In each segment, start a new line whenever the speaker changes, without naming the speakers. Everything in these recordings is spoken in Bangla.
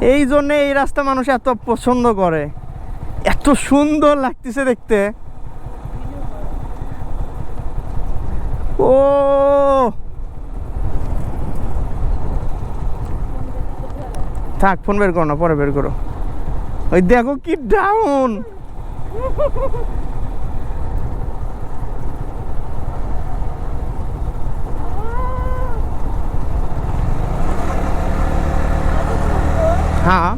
এই জন্যে এই রাস্তা মানুষ এত পছন্দ করে। এত সুন্দর লাগতেছে দেখতে। ও! থাক ফোন বের করো না, পরে বের করো। ওই দেখো কি ডাউন হ্যাঁ।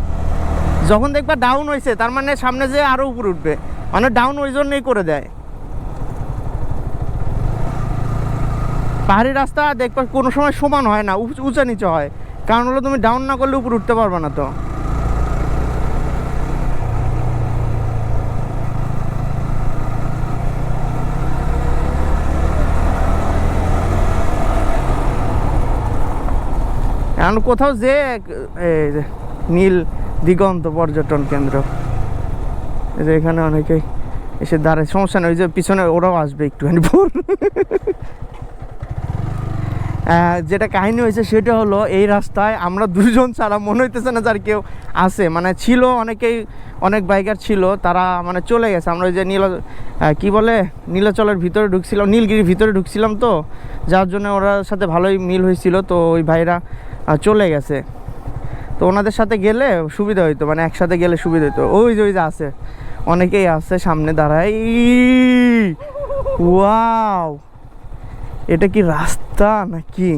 যখন দেখবা ডাউন হয়েছে তার মানে সামনে যে আরও উপরে উঠবে মানে ডাউন ওই জন্যই করে দেয়। পাহাড়ি রাস্তা দেখবা কোনো সময় সমান হয় না, উঁচ- নিচে হয়। কারণ হলো তুমি ডাউন না করলে উপরে উঠতে পারবে না তো। এখন কোথাও যে নীল দিগন্ত পর্যটন কেন্দ্র। এই যে এখানে অনেকেই এসে দাঁড়ায়। সমস্যা নেই যে পিছনে ওরাও আসবে একটুখানি আহ, যেটা কাহিনী হয়েছে সেটা হলো এই রাস্তায় আমরা দুজন ছাড়া মনে হইতেছে না যার কেউ আছে। মানে ছিল অনেকেই অনেক বাইকার ছিল তারা মানে চলে গেছে। আমরা ওই যে নীল কি বলে নীলাচলের ভিতরে ঢুকছিলাম নীলগিরির ভিতরে ঢুকছিলাম তো। যার জন্য ওরার সাথে ভালোই মিল হয়েছিল তো ওই ভাইরা চলে গেছে। তো ওনাদের সাথে গেলে সুবিধা হইতো মানে একসাথে গেলে সুবিধা হইতো। ওই যে ওই যে আছে, অনেকেই আছে সামনে দাঁড়ায় ওয়াও, এটা কি রাস্তা নাকি?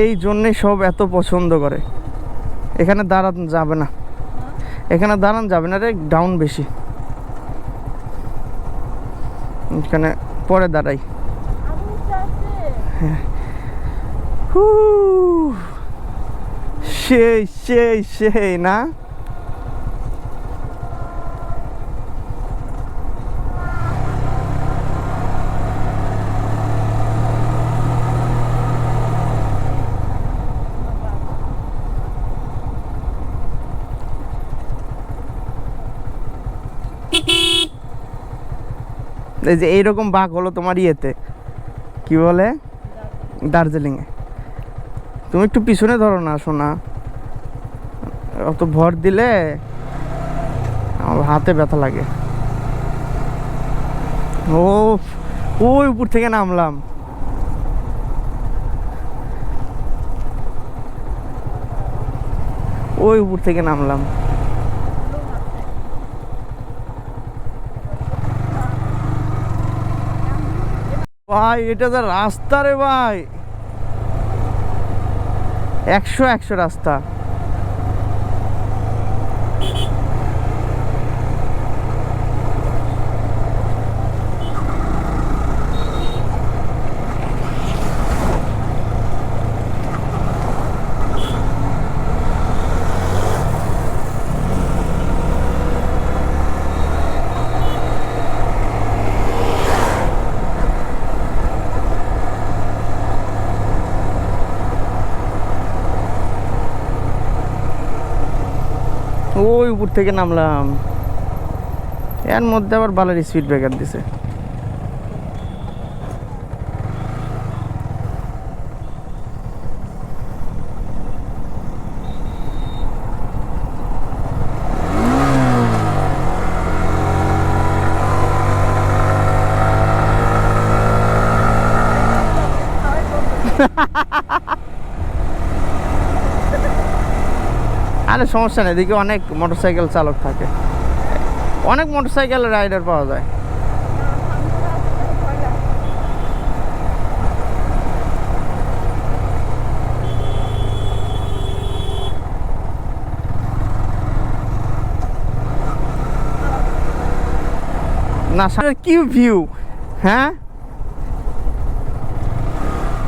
এই জন্যে সব এত পছন্দ করে। এখানে দাঁড়ান যাবে না। এখানে দাঁড়ান, যাবে না রে ডাউন বেশি। এখানে পরে দাঁড়াই।
হ্যাঁ।
হু সেই সেই সেই, না? এই যে এইরকম বাঘ হলো তোমার ইয়েতে। কি বলে? দার্জিলিংয়ে। তুমি একটু পিছনে ধরো না শোনা অত ভর দিলে আমার হাতে ব্যথা লাগে। ও ওই উপর থেকে নামলাম। ওই উপর থেকে নামলাম। ভাই এটা তো রাস্তা রে ভাই। একশো একশো রাস্তা। ওই উপর থেকে নামলাম। এর মধ্যে আবার বালের স্পিড ব্রেকার দিছে। আরে সমস্যা নেই, এদিকে অনেক মোটরসাইকেল চালক থাকে। অনেক মোটরসাইকেল রাইডার পাওয়া যায়। না সামনে কি ভিউ হ্যাঁ?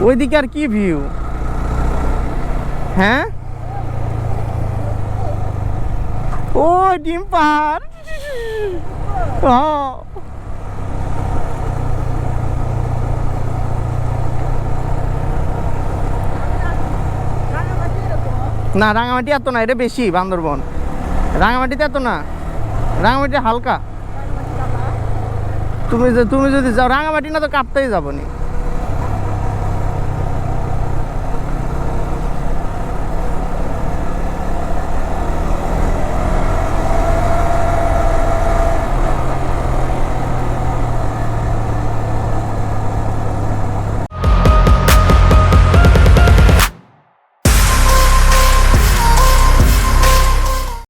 ওইদিকে আর কি ভিউ হ্যাঁ? ও, ডিম ও। না, রাঙামাটি এত না, এটা বেশি বান্দরবন। রাঙামাটিতে এত না। রাঙামাটি হালকা। তুমি তুমি যদি যাও, রাঙামাটি না তো কাঁপতেই যাব নি।